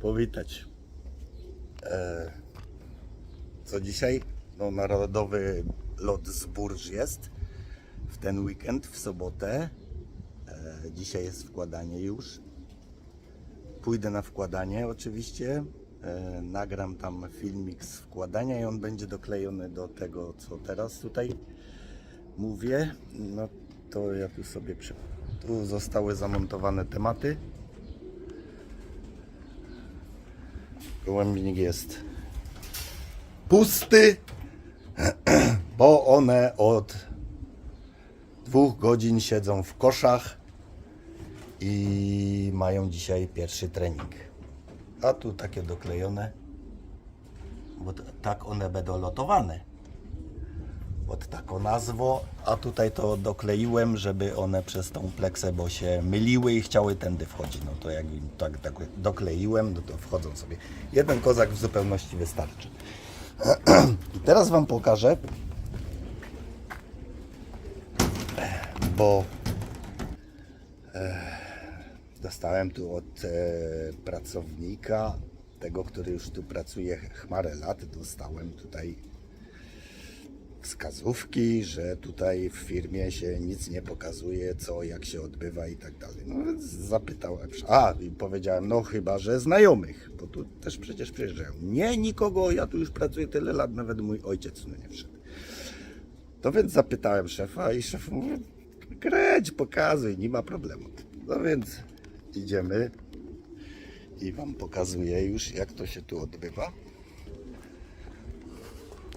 powitać. E, co dzisiaj? No, narodowy lot z Burż jest w ten weekend, w sobotę. E, dzisiaj jest wkładanie już. Pójdę na wkładanie oczywiście. E, nagram tam filmik z wkładania i on będzie doklejony do tego, co teraz tutaj mówię. No to ja tu sobie przy... Tu zostały zamontowane tematy. Gołębnik jest pusty, bo one od dwóch godzin siedzą w koszach i mają dzisiaj pierwszy trening. A tu takie doklejone, bo tak one będą lotowane. Pod taką nazwą, a tutaj to dokleiłem, żeby one przez tą pleksę, bo się myliły i chciały tędy wchodzić. No to jak tak, tak dokleiłem, no to wchodzą sobie. Jeden kozak w zupełności wystarczy. I teraz Wam pokażę, bo e, dostałem tu od e, pracownika, tego, który już tu pracuje chmarę lat, dostałem tutaj wskazówki, że tutaj w firmie się nic nie pokazuje, co, jak się odbywa i tak dalej. No więc zapytałem, a i powiedziałem, no chyba, że znajomych, bo tu też przecież przyjeżdżają. Nie, nikogo, ja tu już pracuję tyle lat, nawet mój ojciec no nie wszedł. To więc zapytałem szefa i szef mówi, kręć, pokazuj, nie ma problemu. No więc idziemy i wam pokazuję już, jak to się tu odbywa.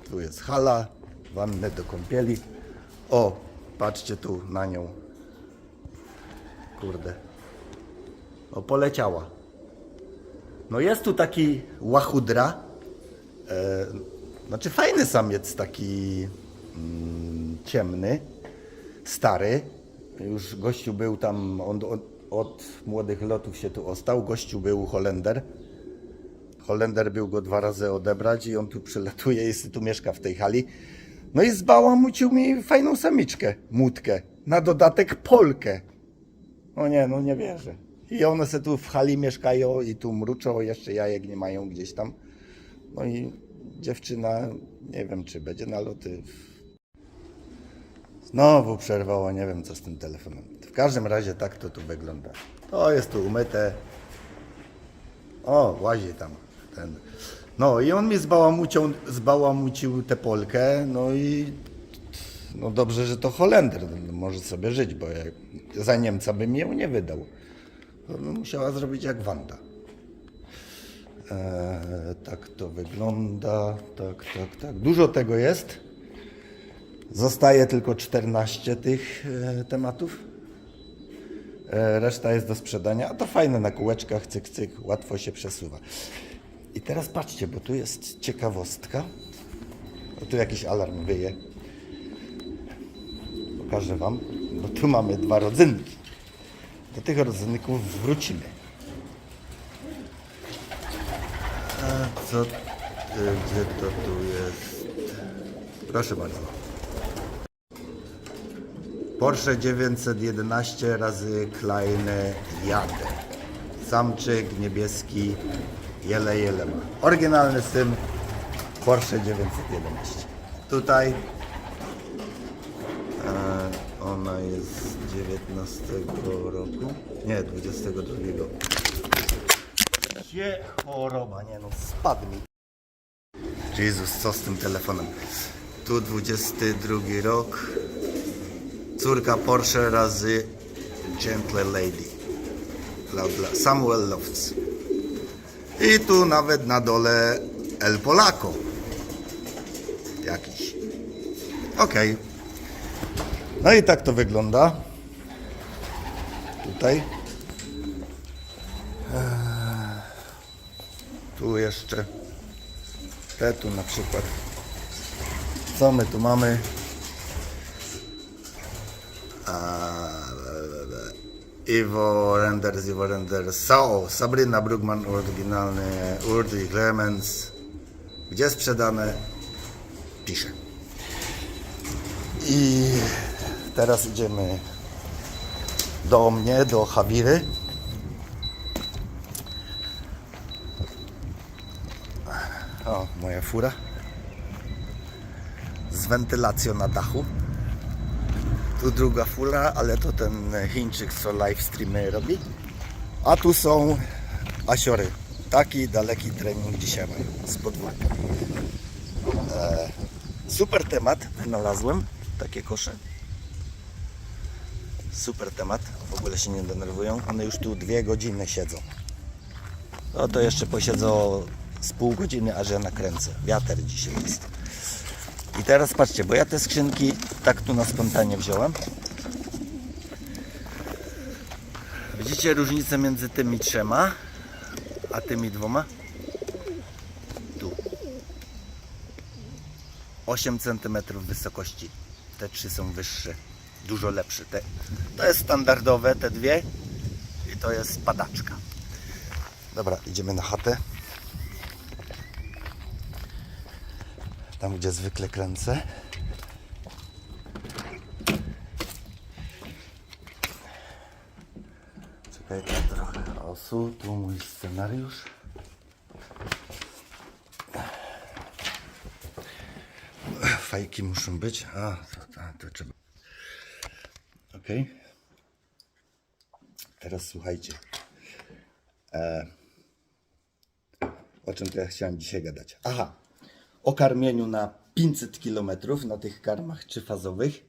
Tu jest hala, wannę do kąpieli. O, patrzcie tu na nią. Kurde. O, poleciała. No jest tu taki łachudra. E, znaczy fajny samiec, taki mm, ciemny, stary. Już gościu był tam, on od, od młodych lotów się tu ostał. Gościu był Holender. Holender był go dwa razy odebrać i on tu przylatuje i tu mieszka w tej hali. No i zbałamucił mi fajną samiczkę, mutkę. Na dodatek Polkę. O nie, no nie wierzę. I one se tu w hali mieszkają i tu mruczą, jeszcze jajek nie mają gdzieś tam. No i dziewczyna, nie wiem czy będzie na loty. Znowu przerwało, nie wiem co z tym telefonem. W każdym razie tak to tu wygląda. To jest tu umyte, o, łazi tam ten. No i on mi zbałamucił, zbałamucił tę Polkę, no i no dobrze, że to Holender, no, może sobie żyć, bo za Niemca bym ją nie wydał. To by musiała zrobić jak Wanda. Eee, tak to wygląda, tak, tak, tak. Dużo tego jest. Zostaje tylko 14 tych e, tematów. E, Reszta jest do sprzedania, a to fajne na kółeczkach, cyk, cyk, łatwo się przesuwa. I teraz patrzcie, bo tu jest ciekawostka. O, tu jakiś alarm wyje. Pokażę Wam, bo tu mamy dwa rodzynki. Do tych rodzynków wrócimy. A co, e, gdzie to tu jest? Proszę bardzo. Porsche 911 razy Kleine Jadę. Samczyk niebieski, jele jele ma. Oryginalny syn Porsche 911. Tutaj e, ona jest z 19 roku, nie 22. Gdzie choroba, nie no, spadł mi. Jezus, co z tym telefonem? Tu 22 rok. Córka Porsche razy Gentle Lady. Samuel Lofts. I tu nawet na dole El Polaco. Jakiś. Okej. No i tak to wygląda. Tutaj. Eee, Tu jeszcze. Te tu na przykład. Co my tu mamy? Ivo Renders, Ivo Renders, Sao, Sabrina Brugman, oryginalny Ulrich Clemens. Gdzie sprzedane? Pisze. I teraz idziemy do mnie, do Hawiry. O, moja fura. Z wentylacją na dachu. Tu druga fura, ale to ten Chińczyk, co live streamy robi. A tu są asiory. Taki daleki trening dzisiaj mają z podwórka. E, super temat wynalazłem. Takie kosze. Super temat. W ogóle się nie denerwują. One już tu dwie godziny siedzą. No to jeszcze posiedzą z pół godziny, aż ja nakręcę. Wiater dzisiaj jest. I teraz patrzcie, bo ja te skrzynki tak tu na spontanie wziąłem. Widzicie różnicę między tymi trzema, a tymi dwoma? Tu. 8 cm wysokości. Te trzy są wyższe, dużo lepsze. Te, to jest standardowe, te dwie. I to jest padaczka. Dobra, idziemy na chatę. Tam, gdzie zwykle kręcę. Czekaj, trochę osu. Tu mój scenariusz. Fajki muszą być. A, to, to, to trzeba. Ok. Teraz słuchajcie. O czym to ja chciałem dzisiaj gadać? Aha, o karmieniu na 500 km na tych karmach trzyfazowych.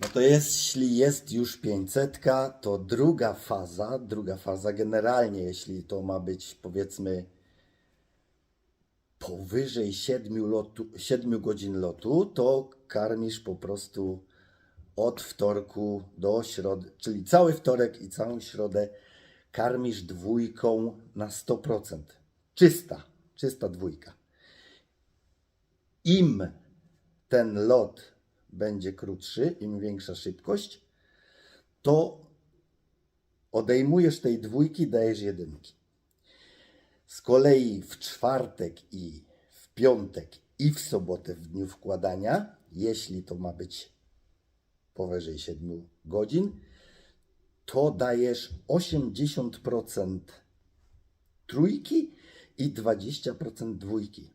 No to jeśli jest już 500, to druga faza, druga faza generalnie, jeśli to ma być powiedzmy powyżej 7, lotu, 7 godzin lotu, to karmisz po prostu od wtorku do środy, czyli cały wtorek i całą środę karmisz dwójką na 100%. Czysta, czysta dwójka. Im ten lot będzie krótszy, im większa szybkość, to odejmujesz tej dwójki, dajesz jedynki. Z kolei w czwartek i w piątek i w sobotę w dniu wkładania, jeśli to ma być powyżej 7 godzin, to dajesz 80% trójki i 20% dwójki.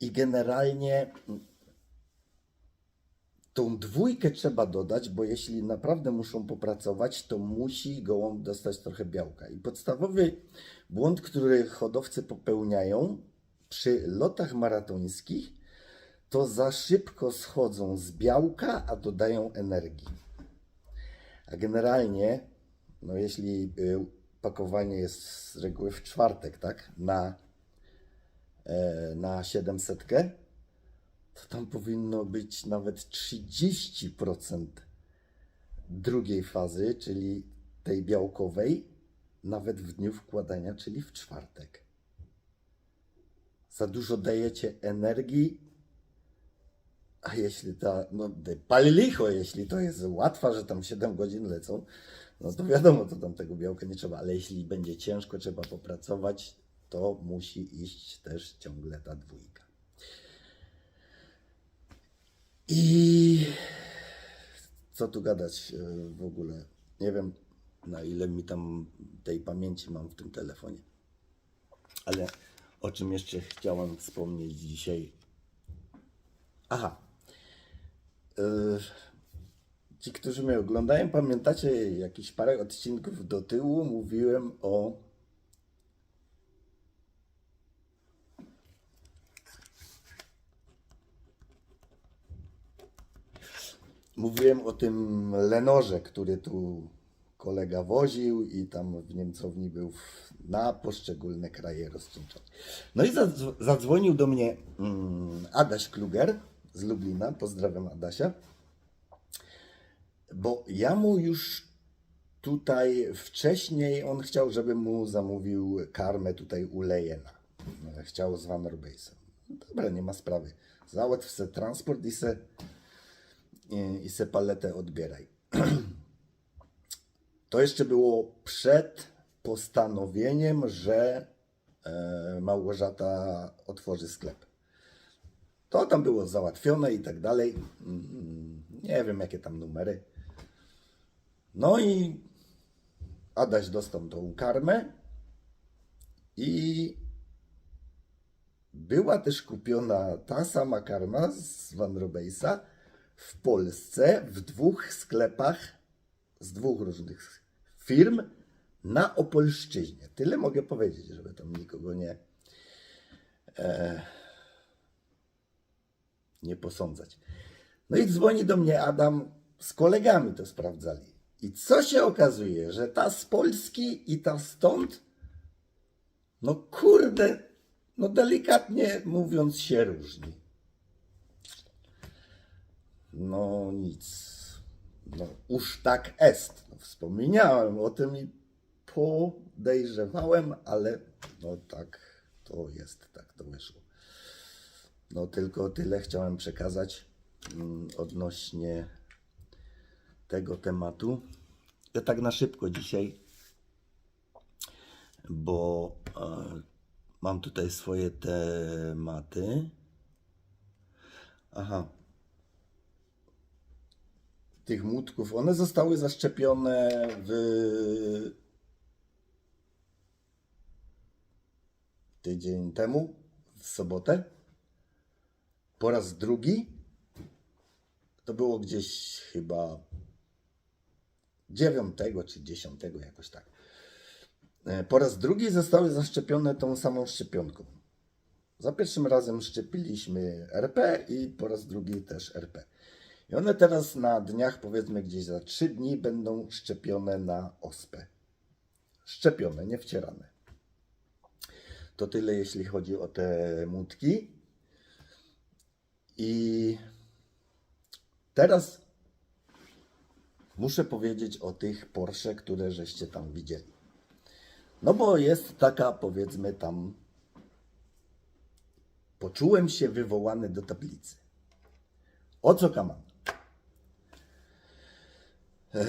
I generalnie tą dwójkę trzeba dodać, bo jeśli naprawdę muszą popracować, to musi gołąb dostać trochę białka. I podstawowy błąd, który hodowcy popełniają przy lotach maratońskich, to za szybko schodzą z białka, a dodają energii. A generalnie, no jeśli y, pakowanie jest z reguły w czwartek, tak, na, na 700, to tam powinno być nawet 30% drugiej fazy, czyli tej białkowej, nawet w dniu wkładania, czyli w czwartek. Za dużo dajecie energii, a jeśli ta, no pali licho, jeśli to jest łatwa, że tam 7 godzin lecą, no to wiadomo, to tam tego białka nie trzeba, ale jeśli będzie ciężko, trzeba popracować, to musi iść też ciągle ta dwójka. I co tu gadać e, w ogóle? Nie wiem, na ile mi tam tej pamięci mam w tym telefonie. Ale o czym jeszcze chciałem wspomnieć dzisiaj? Aha. E, Ci, którzy mnie oglądają, pamiętacie jakieś parę odcinków do tyłu mówiłem o Mówiłem o tym Lenorze, który tu kolega woził i tam w Niemcowni był na poszczególne kraje rozcieńczony. No i zadzw- zadzwonił do mnie mm, Adaś Kluger z Lublina. Pozdrawiam Adasia. Bo ja mu już tutaj wcześniej, on chciał, żebym mu zamówił karmę tutaj u Lejena. Chciał z Van Orbeisem. Dobra, nie ma sprawy. Załatw se transport i se i, se paletę odbieraj. To jeszcze było przed postanowieniem, że e, Małgorzata otworzy sklep. To tam było załatwione i tak dalej. Mm, Nie wiem, jakie tam numery. No i Adaś dostał tą karmę I była też kupiona ta sama karma z Van Robejsa w Polsce w dwóch sklepach z dwóch różnych firm na Opolszczyźnie. Tyle mogę powiedzieć, żeby tam nikogo nie, e, nie posądzać. No i dzwoni do mnie Adam, z kolegami to sprawdzali. I co się okazuje, że ta z Polski i ta stąd, no kurde, no delikatnie mówiąc się różni. No nic. No już tak est. No, wspomniałem o tym i podejrzewałem, ale no tak to jest, tak to wyszło. No tylko tyle chciałem przekazać mm, odnośnie tego tematu. Ja tak na szybko dzisiaj, bo e, mam tutaj swoje tematy. Aha. Tych młotków, one zostały zaszczepione w tydzień temu, w sobotę. Po raz drugi. To było gdzieś chyba 9 czy 10 jakoś tak. E, Po raz drugi zostały zaszczepione tą samą szczepionką. Za pierwszym razem szczepiliśmy RP i po raz drugi też RP. I one teraz na dniach, powiedzmy gdzieś za 3 dni, będą szczepione na ospę. Szczepione, nie wcierane. To tyle, jeśli chodzi o te mutki. I teraz muszę powiedzieć o tych Porsche, które żeście tam widzieli. No bo jest taka, powiedzmy tam, poczułem się wywołany do tablicy. O co kaman? Eee,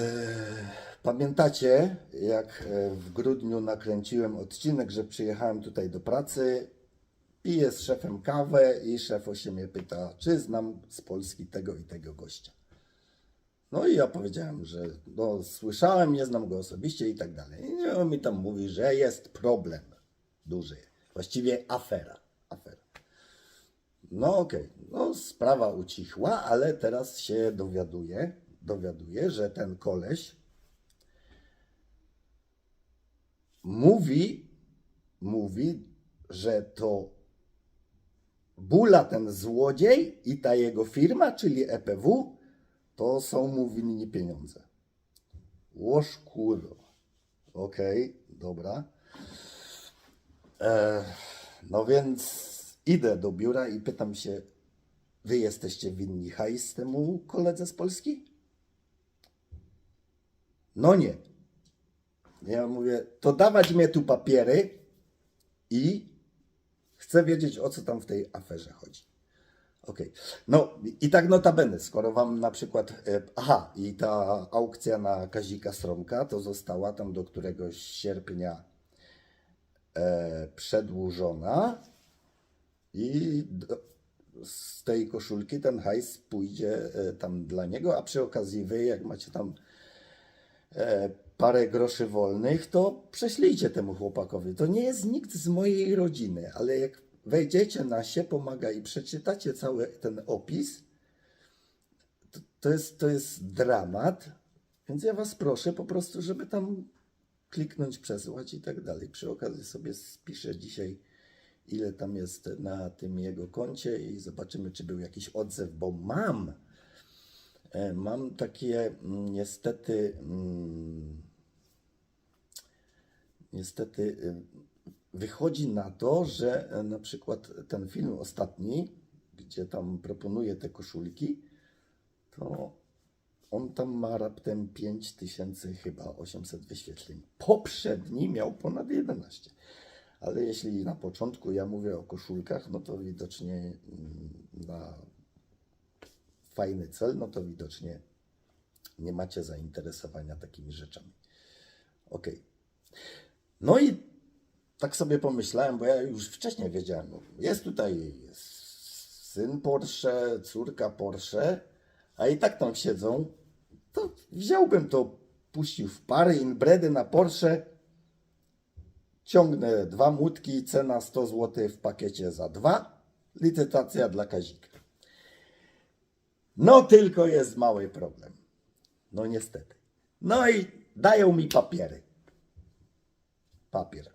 Pamiętacie, jak e, w grudniu nakręciłem odcinek, że przyjechałem tutaj do pracy, piję z szefem kawę i szef się mnie pyta, czy znam z Polski tego i tego gościa. No i ja powiedziałem, że no, słyszałem, nie znam go osobiście i tak dalej. I on mi tam mówi, że jest problem duży. Właściwie afera. afera. No okej, no sprawa ucichła, ale teraz się dowiaduję, dowiaduję, że ten koleś mówi, mówi, że to Bula ten złodziej i ta jego firma, czyli EPW, to są mu winni pieniądze. Łoż kurwa. Okej, dobra. E, no więc idę do biura i pytam się, wy jesteście winni hajs temu koledze z Polski? No nie. Ja mówię, to dawać mnie tu papiery i chcę wiedzieć, o co tam w tej aferze chodzi. Okej. No i tak notabene, skoro wam na przykład, e, aha, i ta aukcja na Kazika Stromka to została tam do któregoś sierpnia e, przedłużona i do, z tej koszulki ten hajs pójdzie e, tam dla niego, a przy okazji wy, jak macie tam parę groszy wolnych, to prześlijcie temu chłopakowi. To nie jest nikt z mojej rodziny, ale jak wejdziecie na się pomaga i przeczytacie cały ten opis, to, to, jest, to jest dramat. Więc ja was proszę po prostu, żeby tam kliknąć, przesłać i tak dalej. Przy okazji sobie spiszę dzisiaj, ile tam jest na tym jego koncie i zobaczymy, czy był jakiś odzew, bo mam. E, Mam takie mm, niestety, mm, niestety y, wychodzi na to, że e, na przykład ten film ostatni, gdzie tam proponuje te koszulki, to on tam ma raptem 5000 chyba 800 wyświetleń. Poprzedni miał ponad 11. Ale jeśli na początku ja mówię o koszulkach, no to widocznie mm, na fajny cel, no to widocznie nie macie zainteresowania takimi rzeczami. Ok. No i tak sobie pomyślałem, bo ja już wcześniej wiedziałem, no, jest tutaj syn Porsche, córka Porsche, a i tak tam siedzą, to wziąłbym to, puścił w pary inbredy na Porsche, Ciągnę dwa młotki, cena 100 zł w pakiecie za dwa. Licytacja dla Kazika. No tylko jest mały problem. No niestety. No i dają mi papiery. Papier.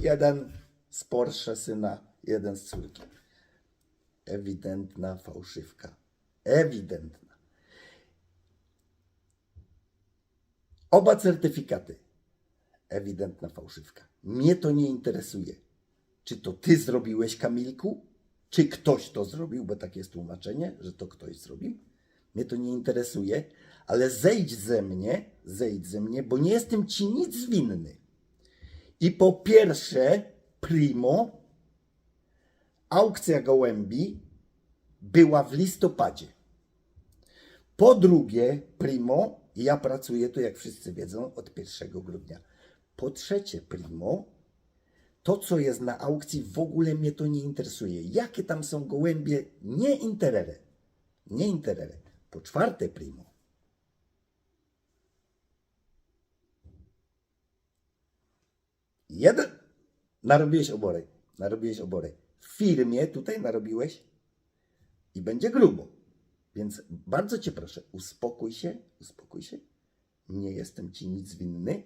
Jeden z Porsche syna, jeden z córki. Ewidentna fałszywka. Ewidentna. Oba certyfikaty. Ewidentna fałszywka. Mnie to nie interesuje. Czy to ty zrobiłeś, Kamilku? Czy ktoś to zrobił? Bo takie jest tłumaczenie, że to ktoś zrobił. Mnie to nie interesuje, ale zejdź ze mnie, zejdź ze mnie, bo nie jestem ci nic winny. I po pierwsze, primo, aukcja gołębi była w listopadzie. Po drugie, primo, ja pracuję tu, jak wszyscy wiedzą, od 1 grudnia. Po trzecie, primo, to, co jest na aukcji, w ogóle mnie to nie interesuje. Jakie tam są gołębie, nie interere. Nie interere. Po czwarte, primo, jeden, narobiłeś oborek, narobiłeś oborek. W firmie tutaj narobiłeś i będzie grubo. Więc bardzo cię proszę, uspokój się, uspokój się. Nie jestem ci nic winny.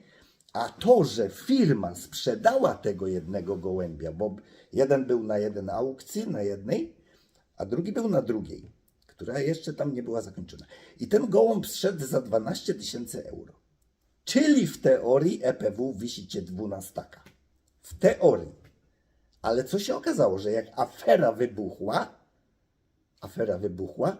A to, że firma sprzedała tego jednego gołębia, bo jeden był na jeden aukcji, na jednej, a drugi był na drugiej, która jeszcze tam nie była zakończona. I ten gołąb zszedł za 12 tysięcy euro. Czyli w teorii EPW wisicie dwunastaka. W teorii. Ale co się okazało, że jak afera wybuchła, afera wybuchła,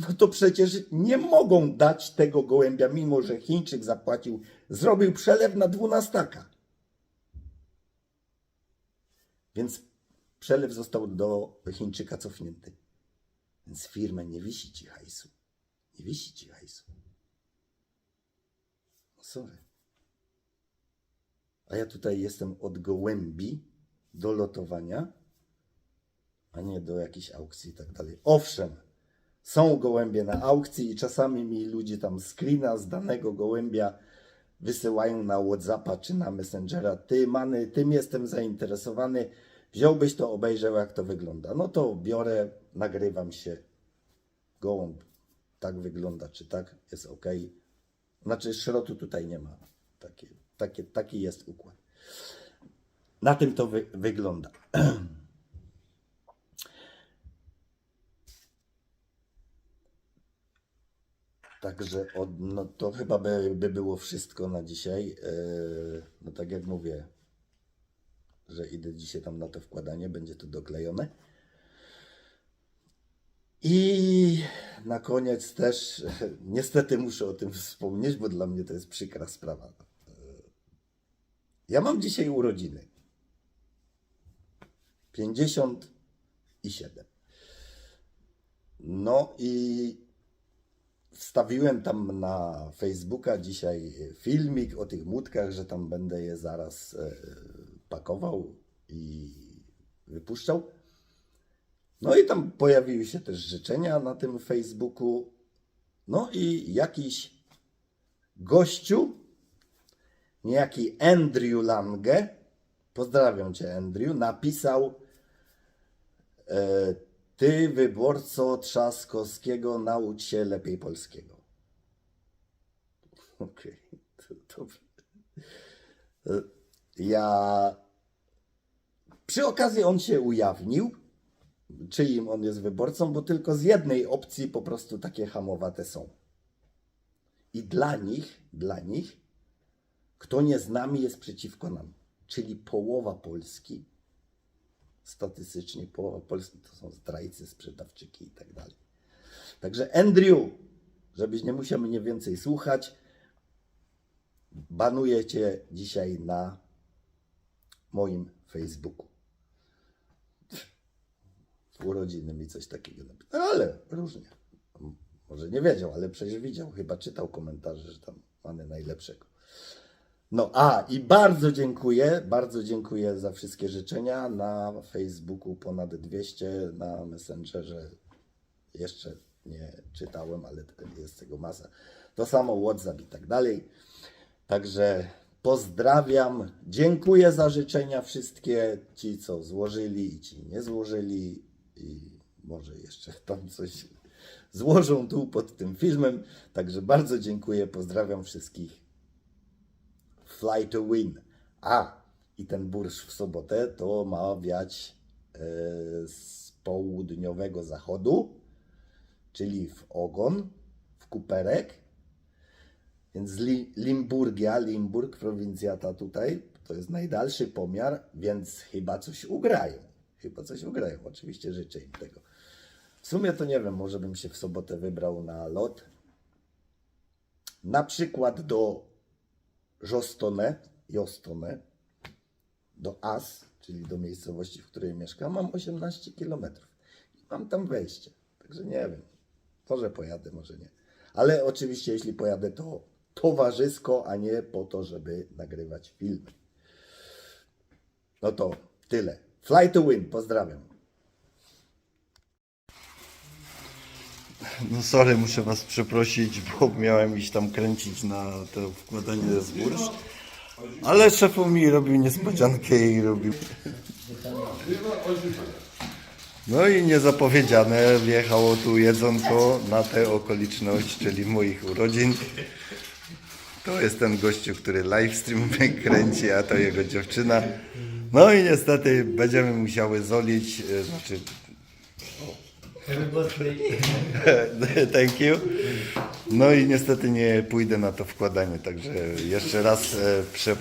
no to przecież nie mogą dać tego gołębia, mimo że Chińczyk zapłacił, zrobił przelew na dwunastaka. Więc przelew został do Chińczyka cofnięty. Więc firma nie wisi ci hajsu. Nie wisi ci hajsu. No sorry. A ja tutaj jestem od gołębi do lotowania, a nie do jakiejś aukcji i tak dalej. Owszem, są gołębie na aukcji i czasami mi ludzie tam screena z danego gołębia wysyłają na Whatsappa czy na Messengera. Ty, many, tym jestem zainteresowany. Wziąłbyś to, obejrzał jak to wygląda. No to biorę, nagrywam się. Gołąb tak wygląda, czy tak, jest ok. Znaczy szrotu tutaj nie ma. Taki jest układ. Na tym to wy, wygląda. Także od, no to chyba by, by było wszystko na dzisiaj. Yy, No tak jak mówię, że idę dzisiaj tam na to wkładanie, będzie to doklejone. I na koniec też, niestety muszę o tym wspomnieć, bo dla mnie to jest przykra sprawa. Yy, Ja mam dzisiaj urodziny. 57. No i wstawiłem tam na Facebooka dzisiaj filmik o tych młódkach, że tam będę je zaraz e, pakował i wypuszczał. No i tam pojawiły się też życzenia na tym Facebooku. No i jakiś gościu, niejaki Andrew Lange, pozdrawiam cię Andrew, napisał e, ty, wyborco Trzaskowskiego, naucz się lepiej polskiego. Okej, to dobrze. Ja. Przy okazji on się ujawnił, czyim on jest wyborcą, bo tylko z jednej opcji po prostu takie hamowate są. I dla nich, dla nich, kto nie z nami, jest przeciwko nam. Czyli połowa Polski statystycznie połowa Polski to są zdrajcy, sprzedawczyki i tak dalej. Także Andrew, żebyś nie musiał mnie więcej słuchać, banuję cię dzisiaj na moim Facebooku. Urodziny mi coś takiego napisał. Ale różnie. Może nie wiedział, ale przecież widział, chyba czytał komentarze, że tam mamy najlepszego. No, a i bardzo dziękuję, bardzo dziękuję za wszystkie życzenia. Na Facebooku ponad 200, na Messengerze jeszcze nie czytałem, ale jest tego masa. To samo WhatsApp i tak dalej. Także pozdrawiam. Dziękuję za życzenia wszystkie. Ci, co złożyli i ci nie złożyli. I może jeszcze tam coś złożą tu pod tym filmem. Także bardzo dziękuję. Pozdrawiam wszystkich. Fly to win. A, i ten bursz w sobotę to ma wiać e, z południowego zachodu, czyli w ogon, w kuperek. Więc Limburgia, Limburg, prowincja ta tutaj, to jest najdalszy pomiar, więc chyba coś ugrają. Chyba coś ugrają. Oczywiście życzę im tego. W sumie to nie wiem, może bym się w sobotę wybrał na lot. Na przykład do Jostone, Jostone, do As, czyli do miejscowości, w której mieszkam, mam 18 km. Mam tam wejście. Także nie wiem. Może pojadę, może nie. Ale oczywiście, jeśli pojadę, to towarzysko, a nie po to, żeby nagrywać filmy. No to tyle. Fly to win. Pozdrawiam. No sorry, muszę was przeprosić, bo miałem iść tam kręcić na to wkładanie z bursz. Ale szefu mi robił niespodziankę i robił... No i niezapowiedziane wjechało tu jedzonko na tę okoliczność, czyli moich urodzin. To jest ten gościu, który livestream kręci, a to jego dziewczyna. No i niestety będziemy musiały zolić, e, znaczy. Thank you. No i niestety nie pójdę na to wkładanie, także jeszcze raz e, przepraszam.